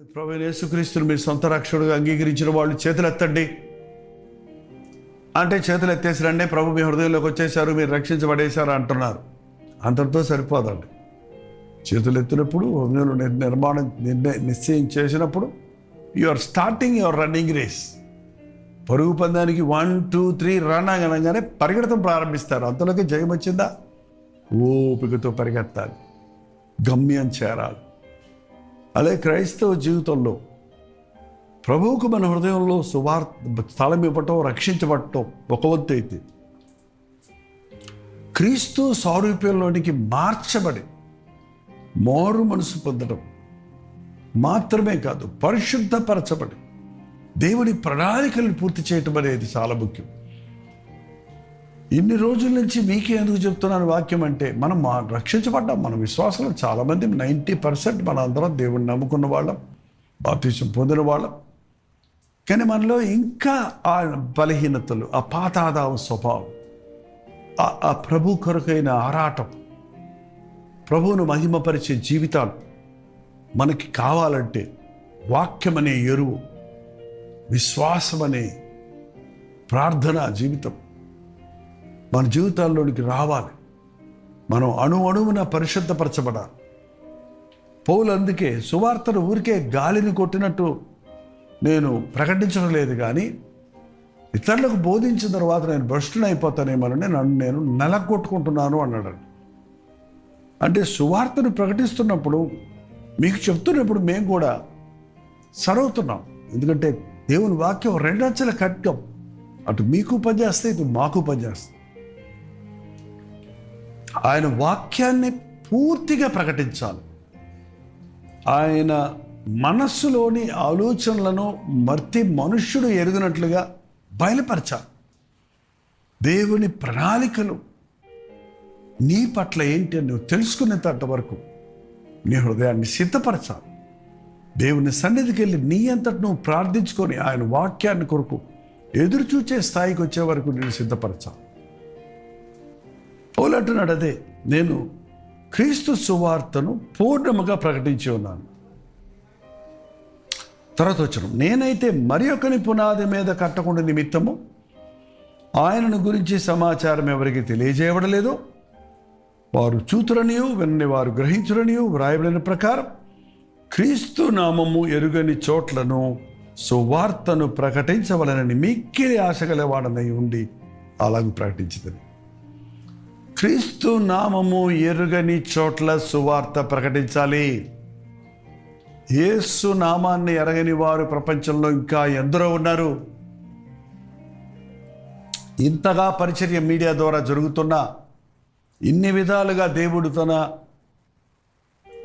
ప్రభు యేసుక్రీస్తుని మీరు సొంత రక్షకుడుగా అంగీకరించిన వాళ్ళు చేతులెత్తండి. అంటే చేతులు ఎత్తేసి రండి ప్రభు మీ హృదయంలోకి వచ్చేసారు మీరు రక్షించబడేశారు అంటున్నారు. అంతటితో సరిపోదండి. చేతులు ఎత్తినప్పుడు హృదయంలో నిర్మాణం నిర్ణయ నిశ్చయం చేసినప్పుడు you are starting your running race పరుగు పందానికి వన్ టూ త్రీ రన్ అనగానే పరిగెడతం ప్రారంభిస్తారు. అంతలోకి జయం వచ్చిందా ఓపికతో పరిగెత్తాలి. గమ్యం చేరాలి. అలాగే క్రైస్తవ జీవితంలో ప్రభువుకు మన హృదయంలో సువార్త స్థలం ఇవ్వటం రక్షించబడటం ఒక వంతు అయితే క్రీస్తు సారూప్యంలోనికి మార్చబడి మారు మనసు పొందడం మాత్రమే కాదు పరిశుద్ధపరచబడి దేవుని ప్రణాళికలను పూర్తి చేయటం అనేది చాలా ముఖ్యం. ఇన్ని రోజుల నుంచి మీకే ఎందుకు చెప్తున్నాను వాక్యం అంటే మనం మా రక్షించబడ్డాం మన విశ్వాసంలో చాలామంది నైంటీ పర్సెంట్ మన అందరం నమ్ముకున్న వాళ్ళం బాప్తీసం పొందిన వాళ్ళం. కానీ మనలో ఇంకా ఆ బలహీనతలు ఆ పాతాదావ స్వభావం ఆ- ఆ ప్రభు కొరకైన ఆరాటం ప్రభువును మహిమపరిచే జీవితాలు మనకి కావాలంటే వాక్యం అనే ఎరువు విశ్వాసం అనే ప్రార్థన జీవితం. మన జీవితాల్లోనికి రావాలి. మనం అణు అణువున పరిశుద్ధపరచబడాలి. పౌలు అందుకే సువార్తను ఊరికే గాలిని కొట్టినట్టు నేను ప్రకటించడం లేదు కానీ ఇతరులకు బోధించిన తర్వాత నేను భ్రష్టుని అయిపోతానేమోనని నన్ను నేను నెలకొట్టుకుంటున్నాను అన్నాడు అంటే సువార్తను ప్రకటిస్తున్నప్పుడు మీకు చెప్తున్నప్పుడు మేము కూడా సరవుతున్నాం. ఎందుకంటే దేవుని వాక్యం రెండంచెల ఖడ్గం. అటు మీకు పనిచేస్తే ఇటు మాకు పనిచేస్తుంది ఆయన వాక్యాన్ని పూర్తిగా ప్రకటించాలి. ఆయన మనస్సులోని ఆలోచనలను మర్తి మనుష్యుడు ఎరుగునట్లుగా బయలుపరచాలి. దేవుని ప్రణాళికలు నీ పట్ల ఏంటి అని నువ్వు తెలుసుకునేంత వరకు నీ హృదయాన్ని సిద్ధపరచాలి. దేవుని సన్నిధికి వెళ్ళి నీ అంతటి నువ్వు ప్రార్థించుకొని ఆయన వాక్యాన్ని కొరకు ఎదురుచూచే స్థాయికి వచ్చే వరకు నేను సిద్ధపరచాలి. పౌలంటున్నాడు అదే నేను క్రీస్తు సువార్తను పూర్ణముగా ప్రకటించి ఉన్నాను. తర్వాత వచ్చిన నేనైతే మరి ఒకని పునాది మీద కట్టకుండా నిమిత్తము ఆయనను గురించి సమాచారం ఎవరికి తెలియజేయబడలేదు వారు చూతురనియు వినని వారు గ్రహించురనియు వ్రాయబడిన ప్రకారం క్రీస్తు నామము ఎరుగని చోట్లను సువార్తను ప్రకటించవలనని మిక్కిలి ఆశగలవాడనై ఉండి అలాగూ ప్రకటించదని క్రీస్తు నామము ఎరుగని చోట్ల సువార్త ప్రకటించాలి. యేసు నామాన్ని ఎరగని వారు ప్రపంచంలో ఇంకా ఎందరో ఉన్నారు. ఇంతగా పరిచర్య మీడియా ద్వారా జరుగుతున్న ఇన్ని విధాలుగా దేవుడు తన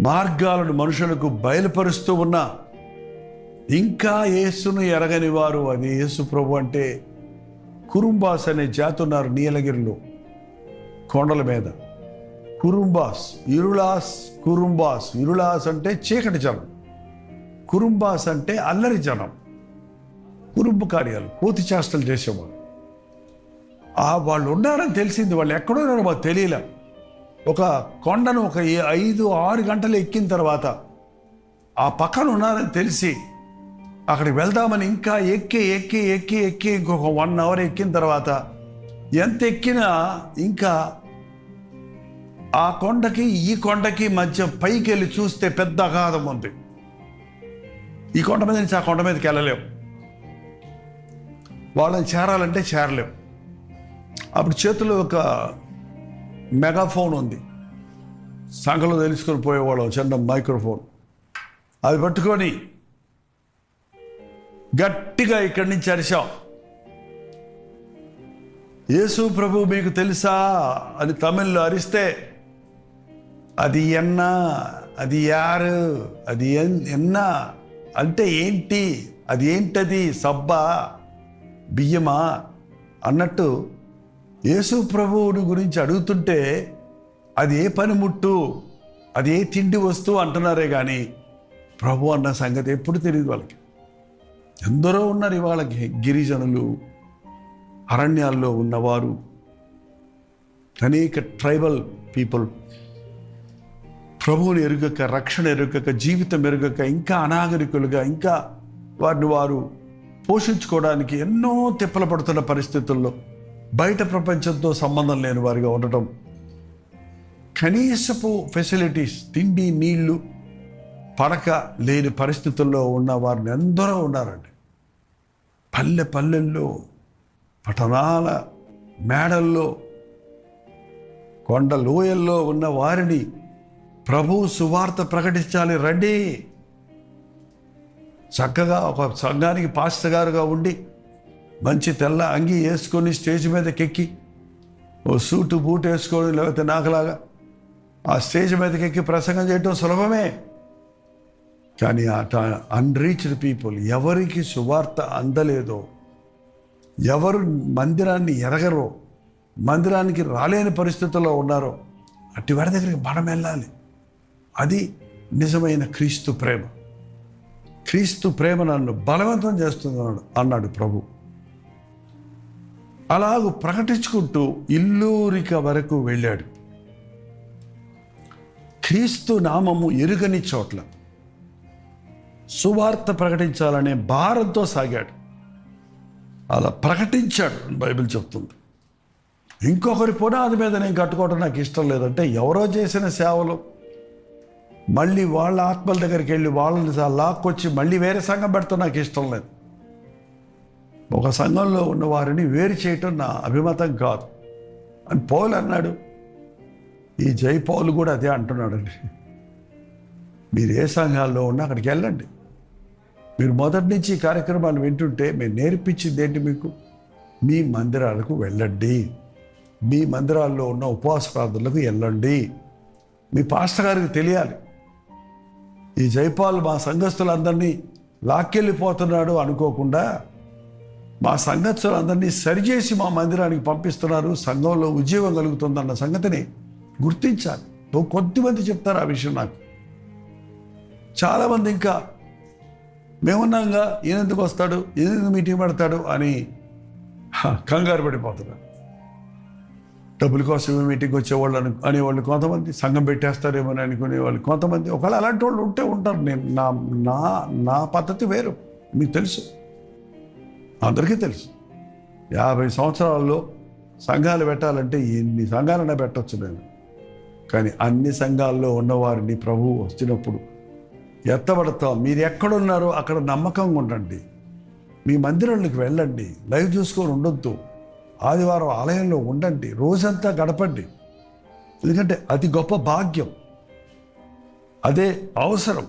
మార్గాలను మనుషులకు బయలుపరుస్తూ ఉన్నా ఇంకా యేసును ఎరగని వారు అది యేసు ప్రభు అంటే కురుంబాస్ అనే జాతున్నారు నీలగిరిలో. కొండల మీద. కురుంబాస్ ఇరులాస్ కురుంబాస్. ఇరులాస్ అంటే చీకటి జనం. కురుంబాస్ అంటే అల్లరి జనం. కురుంబు కార్యాలు కోతి చేష్టలు చేసేవాళ్ళు ఆ వాళ్ళు ఉన్నారని తెలిసింది వాళ్ళు ఎక్కడున్నారో మాకు తెలియలే. ఒక కొండను ఒక ఐదు ఆరు గంటలు ఎక్కిన తర్వాత ఆ పక్కన ఉన్నారని తెలిసి అక్కడికి వెళ్దామని ఇంకా ఎక్కి ఎక్కి ఎక్కి ఎక్కి ఇంకొక వన్ అవర్ ఎక్కిన తర్వాత ఎంత ఎక్కినా ఇంకా ఆ కొండకి ఈ కొండకి మధ్య పైకి వెళ్ళి చూస్తే పెద్ద అగాధం ఉంది. ఈ కొండ మీద నుంచి ఆ కొండ మీదకి వెళ్ళలేం. వాళ్ళని చేరాలంటే చేరలేం. అప్పుడు చేతిలో ఒక మెగాఫోన్ ఉంది. సంఘలో తెలుసుకొని పోయేవాళ్ళం చిన్న మైక్రోఫోన్. అది పట్టుకొని గట్టిగా ఇక్కడి నుంచి అరిశాం యేసు ప్రభు మీకు తెలుసా అని తమిళ్ళో అరిస్తే అది ఎన్నా అది యారు అది ఎన్- ఎన్నా అంటే ఏంటి అది ఏంటది సబ్బా బియ్యమా అన్నట్టు యేసు ప్రభువుని గురించి అడుగుతుంటే అది ఏ పనిముట్టు అది ఏ తిండి వస్తువు అంటున్నారే కానీ ప్రభు అన్న సంగతి ఎప్పుడు తెలియదు వాళ్ళకి. ఎందరో ఉన్నారు ఇవాళ గిరిజనులు అరణ్యాల్లో ఉన్నవారు అనేక ట్రైబల్ పీపుల్ ప్రభువుని ఎరుగక రక్షణ ఎరుగక జీవితం ఎరుగక ఇంకా అనాగరికులుగా ఇంకా వారిని వారు పోషించుకోవడానికి ఎన్నో తిప్పలు పడుతున్న పరిస్థితుల్లో బయట ప్రపంచంతో సంబంధం లేని వారిగా ఉండటం. కనీసపు ఫెసిలిటీస్ తిండి నీళ్ళు పడక లేని పరిస్థితుల్లో ఉన్న వారిని ఎందరో ఉన్నారండి. పల్లె పల్లెల్లో పట్టణాల మేడల్లో కొండ లోయల్లో ఉన్న వారిని ప్రభు సువార్త ప్రకటించాలి రండి. చక్కగా ఒక సంఘానికి పాస్టర్ గారుగా ఉండి మంచి తెల్ల అంగి వేసుకొని స్టేజ్ మీదకి ఎక్కి ఓ సూటు బూట్ వేసుకొని లేకపోతే నాకులాగా ఆ స్టేజ్ మీదకి ఎక్కి ప్రసంగం చేయటం సులభమే. కానీ అట అన్రీచ్డ్ పీపుల్ ఎవరికి సువార్త అందలేదో ఎవరు మందిరాన్ని ఎరగరో మందిరానికి రాలేని పరిస్థితుల్లో ఉన్నారో అట్టి వారి దగ్గరికి మనం వెళ్ళాలి. అది నిజమైన క్రీస్తు ప్రేమ. క్రీస్తు ప్రేమ నన్ను బలవంతం చేస్తున్నాడు అన్నాడు ప్రభు. అలాగూ ప్రకటించుకుంటూ ఇల్లూరిక వరకు వెళ్ళాడు. క్రీస్తు నామము ఎరుగని చోట్ల సువార్త ప్రకటించాలనే భారంతో సాగాడు. అలా ప్రకటించాడు బైబిల్ చెప్తుంది. ఇంకొకరి పునాది మీద నేను కట్టుకోవడం నాకు ఇష్టం లేదంటే ఎవరో చేసిన సేవలు మళ్ళీ వాళ్ళ ఆత్మల దగ్గరికి వెళ్ళి వాళ్ళని లాక్కొచ్చి మళ్ళీ వేరే సంఘం పెడతాం నాకు ఇష్టం లేదు. ఒక సంఘంలో ఉన్న వారిని వేరు చేయటం నా అభిమతం కాదు. అని పౌలు అన్నాడు. ఈ జై పౌలు కూడా అదే అంటున్నాడండి. మీరు ఏ సంఘాల్లో ఉన్నా అక్కడికి వెళ్ళండి. మీరు మొదటి నుంచి ఈ కార్యక్రమాలు వింటుంటే మేము నేర్పించింది ఏంటి మీకు? మీ మందిరాలకు వెళ్ళండి. మీ మందిరాల్లో ఉన్న ఉపవాస ప్రార్థనలకు వెళ్ళండి. మీ పాస్టర్ గారికి తెలియాలి. ఈ జైపాల్ మా సంఘస్థులందరినీ లాక్కెళ్ళిపోతున్నాడు అనుకోకుండా మా సంఘస్థులందరినీ సరిచేసి మా మందిరానికి పంపిస్తున్నారు. సంఘంలో ఉద్యోగం కలుగుతుందన్న సంగతిని గుర్తించాలి. కొద్దిమంది చెప్తారు ఆ విషయం నాకు. చాలామంది ఇంకా మేమున్నాగా ఈయన ఎందుకు వస్తాడు? ఈయన ఎందుకు మీటింగ్ పెడతాడు? అని కంగారు పడిపోతున్నారు. డబ్బుల కోసం మీటింగ్ వచ్చేవాళ్ళు అను అనేవాళ్ళు కొంతమంది సంఘం పెట్టేస్తారేమో అని అనుకునే వాళ్ళు కొంతమంది. ఒకవేళ అలాంటి వాళ్ళు ఉంటే ఉంటారు. నేను నా నా నా పద్ధతి వేరు. మీకు తెలుసు. అందరికీ తెలుసు. యాభై సంవత్సరాల్లో సంఘాలు పెట్టాలంటే ఎన్ని సంఘాలైనా పెట్టవచ్చు నేను. కానీ అన్ని సంఘాల్లో ఉన్నవారిని ప్రభువు వచ్చినప్పుడు ఎత్తబడతాం. మీరు ఎక్కడున్నారో అక్కడ నమ్మకంగా ఉండండి. మీ మందిరంలోకి వెళ్ళండి. లైవ్ చూసుకొని ఉండొద్దు. ఆదివారం ఆలయంలో ఉండండి. రోజంతా గడపండి. ఎందుకంటే అది గొప్ప భాగ్యం. అదే అవసరం.